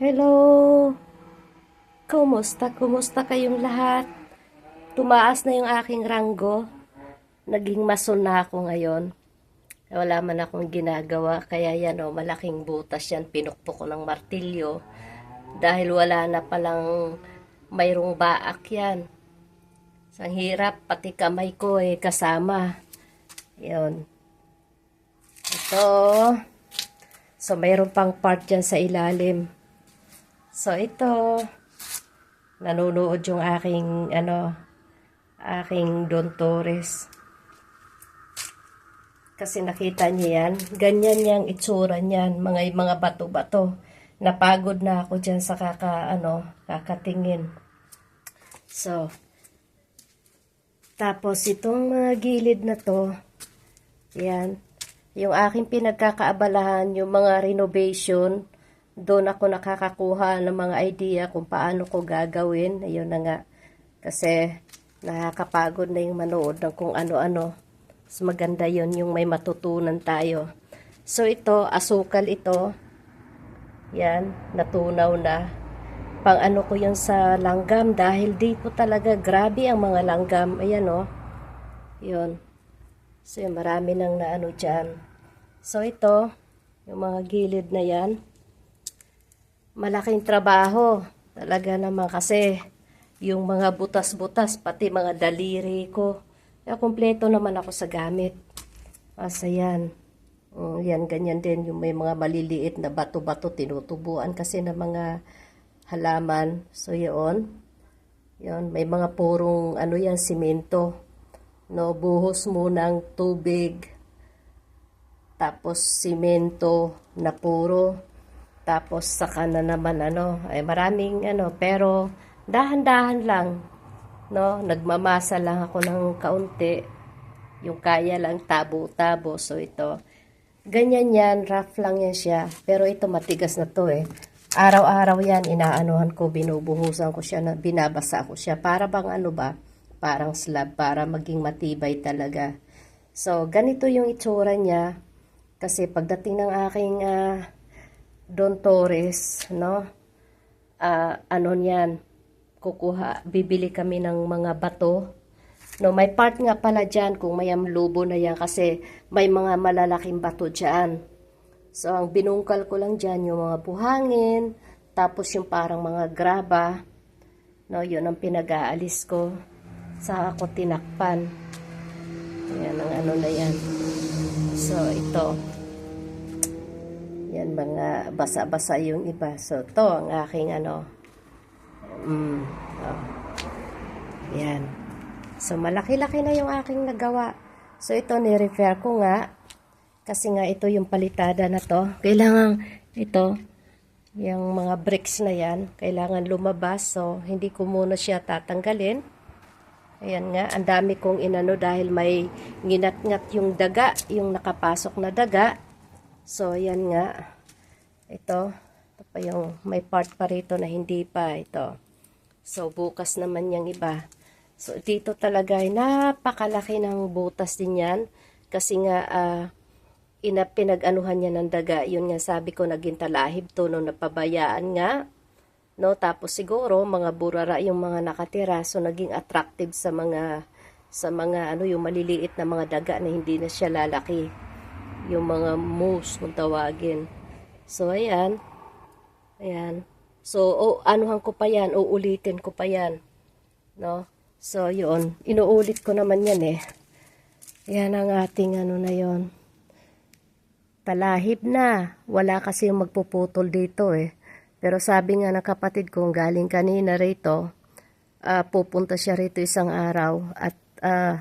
Hello! Kumusta? Kumusta kayong lahat? Tumaas na yung aking ranggo. Naging mason na ako ngayon. Wala man akong ginagawa, kaya yan o, malaking butas yan. Pinukpok ko ng martilyo. Dahil wala na palang mayroong baak yan. Ang hirap, pati kamay ko eh, kasama. Yun. Ito. So, mayroon pang part dyan sa ilalim. So, ito. Nanonood yung aking, ano, aking Don Torres. Kasi nakita niya yan. Ganyan yung itsura niyan. Mga, mga bato-bato. Napagod na ako dyan sa kaka, ano, kakatingin. So, tapos itong mga gilid na to, yan, yung aking pinagkakaabalahan, yung mga renovation, doon ako nakakakuha ng mga idea kung paano ko gagawin. Ayun na nga. Kasi nakakapagod na yung manood ng kung ano-ano. Mas maganda yon yung may matutunan tayo. So ito, asukal ito. Yan, natunaw na. Pang ano ko yun sa langgam dahil di po talaga grabe ang mga langgam. Ayan o. Oh. Yun. So yun, marami nang naano dyan. So ito, yung mga gilid na yan malaking trabaho. Talaga naman kasi yung mga butas-butas, pati mga daliri ko. Kaya kumpleto naman ako sa gamit. Asa yan. Um, yan, ganyan din. Yung may mga maliliit na bato-bato, tinutubuan kasi ng mga halaman. So, yun. Yun, may mga purong, ano yan, simento. No, buhos mo ng tubig. Tapos, simento na puro tapos saka na naman ano, ay maraming ano, pero dahan-dahan lang. No, nagmamasa lang ako ng kaunti. Yung kaya lang tabo-tabo. So ito, ganyan yan, rough lang yan siya. Pero ito matigas na to eh. Araw-araw yan, inaanuhan ko, binubuhusan ko siya, binabasa ko siya. Para bang ano ba, parang slab, para maging matibay talaga. So, ganito yung itsura niya. Kasi pagdating ng aking uh, Don Torres, no? Uh, ano niyan, kukuha, bibili kami ng mga bato. No, may part nga pala diyan kung may lubo na yan kasi may mga malalaking bato diyan. So, ang binungkal ko lang diyan yung mga buhangin, tapos yung parang mga graba. No, yun ang pinag-aalis ko. Sa ako tinakpan. Ayan ang ano na yan. So, ito. Yan, mga basa-basa yung iba. So, to ang aking ano. Mm, oh. Yan. So, malaki-laki na yung aking nagawa. So, ito ni-refer ko nga. Kasi nga, ito yung palitada na to. Kailangan, ito, yung mga bricks na yan, kailangan lumabas. So, hindi ko muna siya tatanggalin. Ayan nga, ang dami kong inano dahil may nginat-ngat yung daga, yung nakapasok na daga. So, yan nga. Ito. Ito pa yung may part pa rito na hindi pa. Ito. So, bukas naman yung iba. So, dito talaga ay napakalaki ng butas din yan. Kasi nga, uh, ina, pinag-anuhan niya ng daga. Yun nga sabi ko, naging talahib to nung napabayaan nga. No, tapos siguro, mga burara yung mga nakatira. So, naging attractive sa mga sa mga ano yung maliliit na mga daga na hindi na siya lalaki yung mga moose kung tawagin. So, ayan. Ayan. So, oh, anuhan ko pa yan, uulitin ko pa yan. No? So, yun. Inuulit ko naman yan eh. Yan ang ating ano na yon Talahib na. Wala kasi yung magpuputol dito eh. Pero sabi nga ng kapatid kong galing kanina rito, uh, pupunta siya rito isang araw at uh,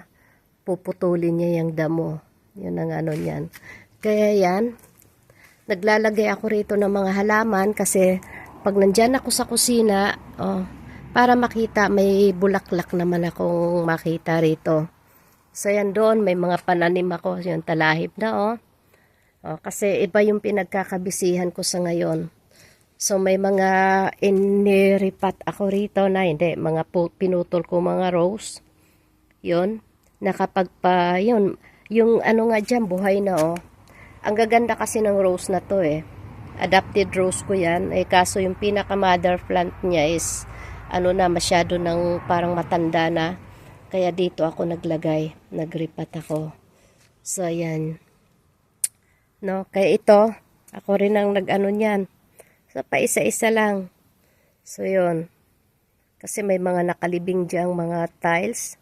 puputulin niya yung damo. Yun ang ano niyan. Kaya yan, naglalagay ako rito ng mga halaman kasi pag nandyan ako sa kusina, oh, para makita, may bulaklak naman akong makita rito. So yan doon, may mga pananim ako, yung talahib na oh. oh kasi iba yung pinagkakabisihan ko sa ngayon. So may mga iniripat ako rito na hindi, mga pinutol ko mga rose. Yun, nakapagpa, yun, yung ano nga dyan, buhay na oh. Ang gaganda kasi ng rose na to eh. adapted rose ko yan. Eh, kaso yung pinaka mother plant niya is ano na masyado ng parang matanda na. Kaya dito ako naglagay. Nagripat ako. So, ayan. No, kaya ito, ako rin ang nag-ano niyan. So, pa isa-isa lang. So, yun. Kasi may mga nakalibing diyang mga tiles.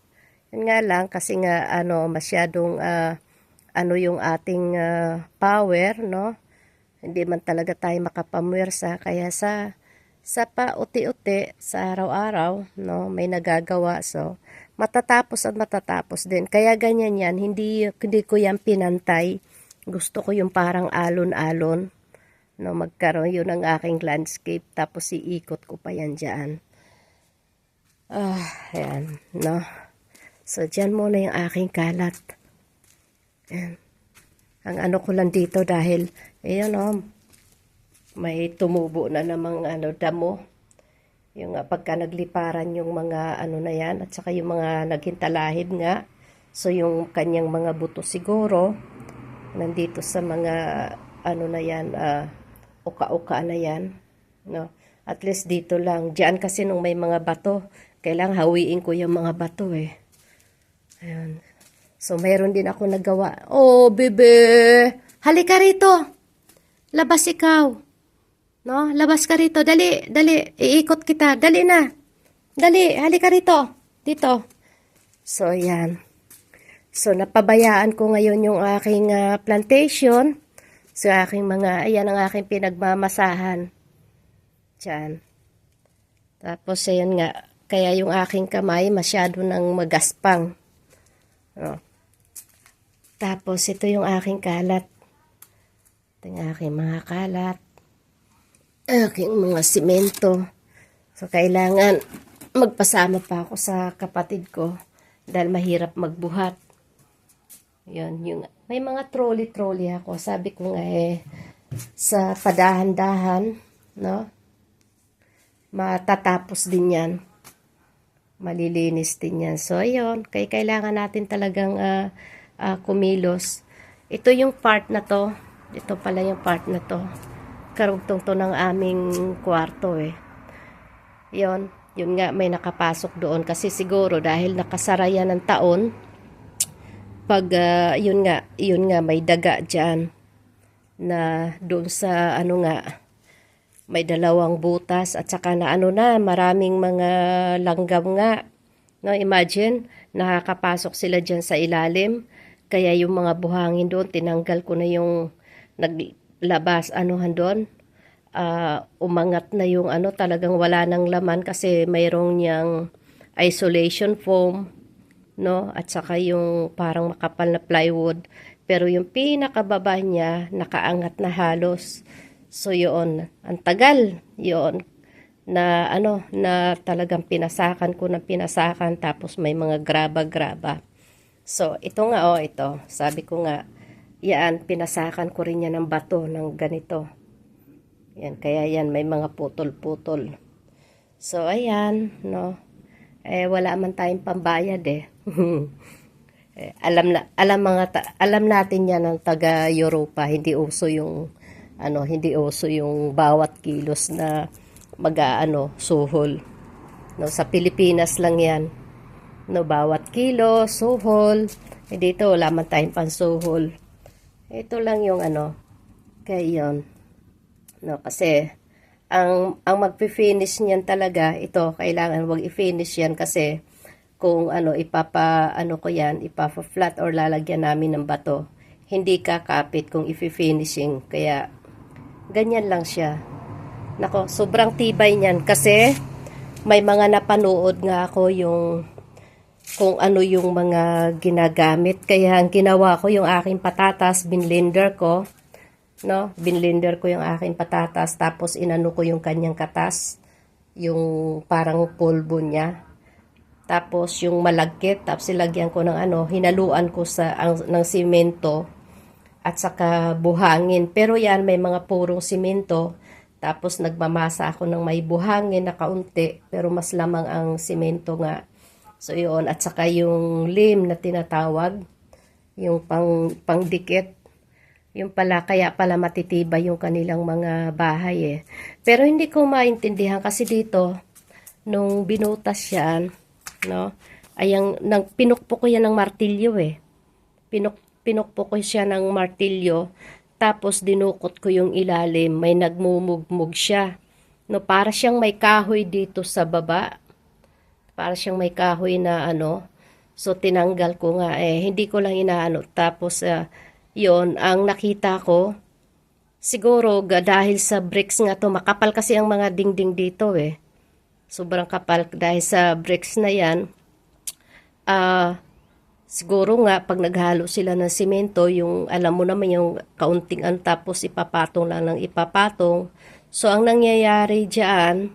Yun nga lang, kasi nga, ano, masyadong, ah, ano yung ating ah, power, no? Hindi man talaga tayo makapamwersa. Kaya sa, sa pa-uti-uti, sa araw-araw, no, may nagagawa. So, matatapos at matatapos din. Kaya ganyan yan, hindi, hindi ko yan pinantay. Gusto ko yung parang alon-alon. No, magkaroon yun ng aking landscape. Tapos iikot ko pa yan dyan. Ah, ayan, no. So, dyan muna yung aking kalat. Ayan. Ang ano ko lang dito dahil, ayan o, may tumubo na namang ano, damo. Yung uh, pagka nagliparan yung mga ano na yan, at saka yung mga naghintalahid nga. So, yung kanyang mga buto siguro, nandito sa mga ano na yan, ah, uka-uka na yan. No? At least dito lang. Diyan kasi nung may mga bato, kailangan hawiin ko yung mga bato eh. Ayan. So, mayroon din ako nagawa. Oh, bebe! Halika rito! Labas ikaw! No? Labas ka rito. Dali, dali. Iikot kita. Dali na. Dali, halika rito. Dito. So, ayan. So, napabayaan ko ngayon yung aking ah, plantation. So, aking mga, ayan ang aking pinagmamasahan. Diyan. Tapos, ayan nga. Kaya yung aking kamay masyado nang magaspang. Oh. Tapos, ito yung aking kalat. Ito yung aking mga kalat. Aking mga simento. So, kailangan magpasama pa ako sa kapatid ko dahil mahirap magbuhat. Yun, yung, may mga trolley-trolley ako. Sabi ko nga eh, sa padahan-dahan, no? Matatapos din yan. Malilinis din yan. So, ayun. Kaya kailangan natin talagang ah, ah, kumilos. Ito yung part na to. Ito pala yung part na to. Karugtong to ng aming kwarto eh. Yun. Yun nga, may nakapasok doon. Kasi siguro dahil nakasara yan ng taon, pag ah, yun nga, yun nga may daga diyan na doon sa ano nga may dalawang butas at saka na ano na maraming mga langgam nga no imagine nakakapasok sila diyan sa ilalim kaya yung mga buhangin doon tinanggal ko na yung naglabas anuhan doon Ah, umangat na yung ano talagang wala nang laman kasi mayroong niyang isolation foam no? At saka yung parang makapal na plywood. Pero yung pinakababa niya, nakaangat na halos. So yun, ang tagal yun na ano na talagang pinasakan ko ng pinasakan tapos may mga graba-graba. So ito nga oh ito, sabi ko nga yan pinasakan ko rin yan ng bato ng ganito. Yan kaya yan may mga putol-putol. So ayan no eh wala man tayong pambayad eh. eh alam na alam mga alam natin yan ng taga Europa, hindi uso yung ano, hindi uso yung bawat kilos na mag-ano, suhol. No, sa Pilipinas lang 'yan. No, bawat kilo, suhol. Eh, dito wala man tayong pansuhol. Ito lang yung ano, kaya yun. No, kasi ang ang magfi-finish niyan talaga ito kailangan wag i-finish yan kasi kung ano ipapa ano ko yan ipapa flat or lalagyan namin ng bato hindi kakapit kung i-finishing kaya ganyan lang siya nako sobrang tibay niyan kasi may mga napanood nga ako yung kung ano yung mga ginagamit kaya ang ginawa ko yung aking patatas binlender ko no? Binlender ko yung aking patatas tapos inano ko yung kanyang katas, yung parang pulbo niya. Tapos yung malagkit, tapos ilagyan ko ng ano, hinaluan ko sa ang, ng simento at saka buhangin. Pero yan may mga purong simento. Tapos nagmamasa ako ng may buhangin na kaunti, pero mas lamang ang simento nga. So yun, at saka yung lim na tinatawag, yung pang pangdikit Yung pala, kaya pala matitibay yung kanilang mga bahay eh. Pero hindi ko maintindihan kasi dito, nung binutas yan, no, ayang, nang, pinukpo ko yan ng martilyo eh. Pinuk, pinukpo ko siya ng martilyo, tapos dinukot ko yung ilalim, may nagmumugmug siya. No, para siyang may kahoy dito sa baba. Para siyang may kahoy na ano. So, tinanggal ko nga eh. Hindi ko lang inaano. Tapos, ah, yon ang nakita ko, siguro dahil sa bricks nga to, makapal kasi ang mga dingding dito eh. Sobrang kapal dahil sa bricks na yan. Ah, siguro nga pag naghalo sila ng simento, yung alam mo naman yung kaunting an tapos ipapatong lang ng ipapatong. So ang nangyayari diyan,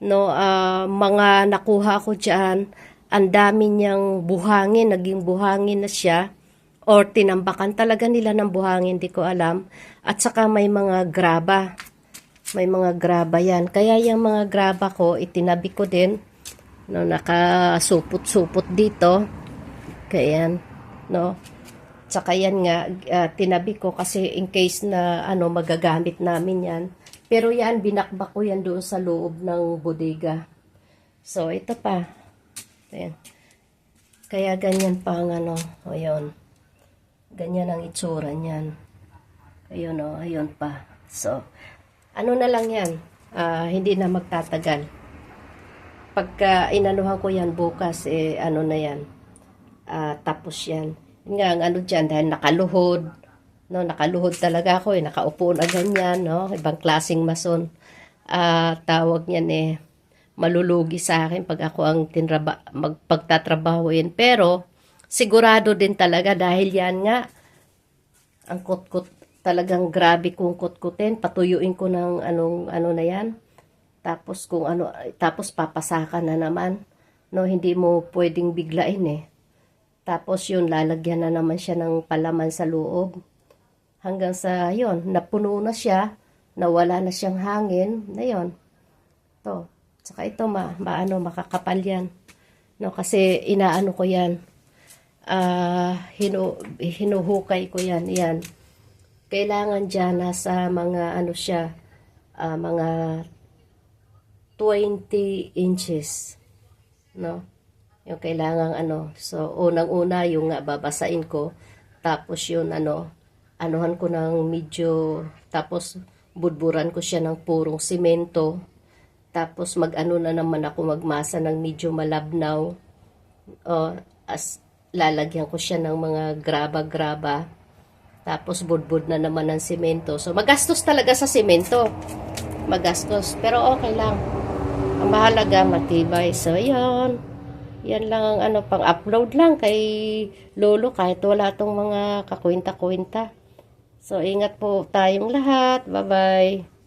no, ah, mga nakuha ko diyan, ang dami niyang buhangin, naging buhangin na siya or tinambakan talaga nila ng buhangin, di ko alam. At saka may mga graba. May mga graba yan. Kaya yung mga graba ko, itinabi ko din. No, nakasupot-supot dito. Kaya yan, no. Tsaka yan nga, ah, tinabi ko kasi in case na ano magagamit namin yan. Pero yan, binakbak ko yan doon sa loob ng bodega. So, ito pa. Ayan. Kaya ganyan pa ang ano, o yun. Ganyan ang itsura niyan. Ayun o, ayun pa. So, ano na lang yan, ah, hindi na magtatagal. Pagka inanuhan ko yan bukas, eh, ano na yan, ah, tapos yan. Nga, ang ano dyan, dahil nakaluhod, no, nakaluhod talaga ako, eh, nakaupo na ganyan, no, ibang klaseng mason. Ah, tawag niyan eh, malulugi sa akin pag ako ang tinraba, magpagtatrabahuin. Pero, sigurado din talaga dahil yan nga, ang kutkut talagang grabe kong kutkutin. Patuyuin ko ng anong ano na yan. Tapos kung ano tapos papasakan na naman. No hindi mo pwedeng biglain eh. Tapos yun lalagyan na naman siya ng palaman sa loob hanggang sa yon napuno na siya nawala na siyang hangin na yon to saka ito ma, maano makakapal yan. No kasi inaano ko yan ah hinu, hinuhukay ko yan yan. Kailangan dyan nasa mga ano siya ah, mga 20 inches no? Yung kailangan ano so unang-una yung nga babasain ko tapos yun ano anuhan ko ng medyo tapos budburan ko siya ng purong simento. Tapos mag-ano na naman ako magmasa ng medyo malabnaw. O as lalagyan ko siya ng mga graba-graba. Tapos budbud na naman ng simento. So magastos talaga sa simento. Magastos pero okay lang. Ang mahalaga matibay. So yan yan lang ang ano pang upload lang kay lolo kahit wala tong mga kakwenta-kwenta so ingat po tayong lahat. Bye bye